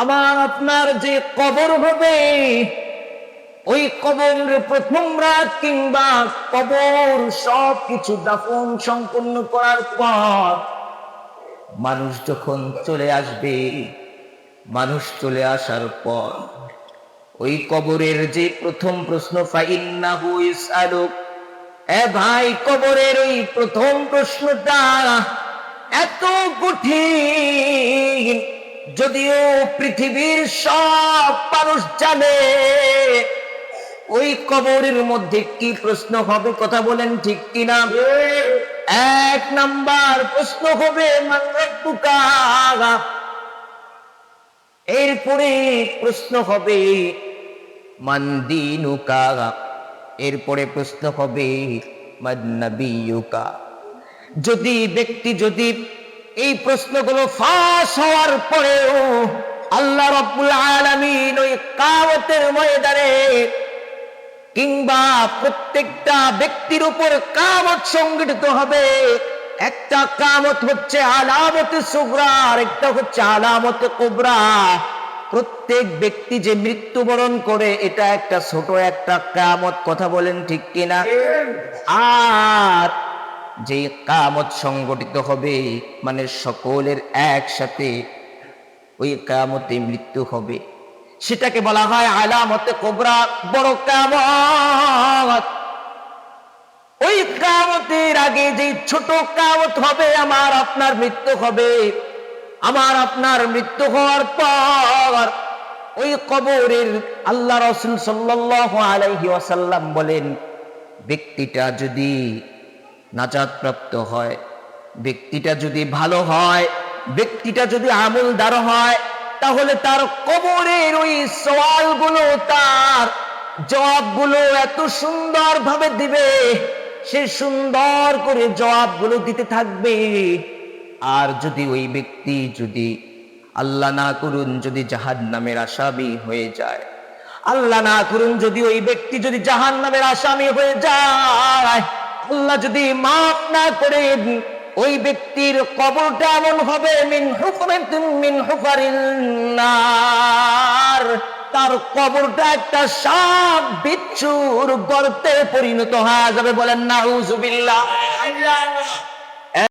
আমার আপনার যে কবর হবে, ওই কবরের প্রথম রাত কিংবা কবর সব কিছু দাফন সম্পন্ন করার পর মানুষ যখন চলে আসবে, মানুষ চলে আসার পর ওই কবরের যে প্রথম প্রশ্ন, ফাইন্নাহু ইসআলুক এ ভাই কবরের ওই প্রথম প্রশ্নটা এত কঠিন যদিও পৃথিবীর সব মানুষ জানে, ওই কবরের মধ্যে কি প্রশ্ন হবে কথা বলেন ঠিক কিনা? এক নাম্বার প্রশ্ন হবে এরপরে প্রশ্ন হবে এরপরে প্রশ্ন হবে, মান্নাবিয়ুকা। যদি ব্যক্তি যদি এই প্রশ্নগুলো ফাঁস হওয়ার পরেও আল্লাহ রব্বুল আলামিন ওই কাওয়াতের ময়দানে কিংবা প্রত্যেকটা ব্যক্তির উপর কামত সংগঠিত হবে। একটা কামত হচ্ছে আলামত সুগরা আর একটা হচ্ছে আলামত কোবরা। প্রত্যেক ব্যক্তি যে মৃত্যুবরণ করে এটা একটা ছোট একটা কামত কথা বলেন ঠিক কিনা? আর যে কামত সংগঠিত হবে মানে সকলের একসাথে ওই কামতে মৃত্যু হবে। সেটাকে বলা হয় আলামতে কোবরা, বড় কামত। ওই কামতের আগে যে ছোট কামত হবে, আমার আপনার মৃত্যু হবে। আমার আপনার মৃত্যু হওয়ার পর ওই কবরের আল্লাহ রসুল সাল্লাহ আলাইহি ওয়াসাল্লাম বলেন, ব্যক্তিটা যদি নাজাদ প্রাপ্ত হয়। ব্যক্তিটা যদি ভালো হয়, ব্যক্তিটা যদি আমলদার হয়, তাহলে তার কবরের ওই সওয়ালগুলো, তার জবাবগুলো এত সুন্দর ভাবে দিবে। সে সুন্দর করে জবাবগুলো দিতে থাকবে। আর যদি ওই ব্যক্তি যদি আল্লাহ না করুন, যদি জাহান নামের আসামি হয়ে যায়, আল্লাহ না করুন, যদি ওই ব্যক্তি যদি জাহান নামের আসামি হয়ে যায় আল্লাহ যদি মাফ না করে ওই ব্যক্তির কবরটা এমন হবে, মিন মিন নার। তার কবরটা একটা সাপ বিচ্ছুর গর্তে পরিণত হয়ে যাবে বলেন, নাউজুবিল্লাহ।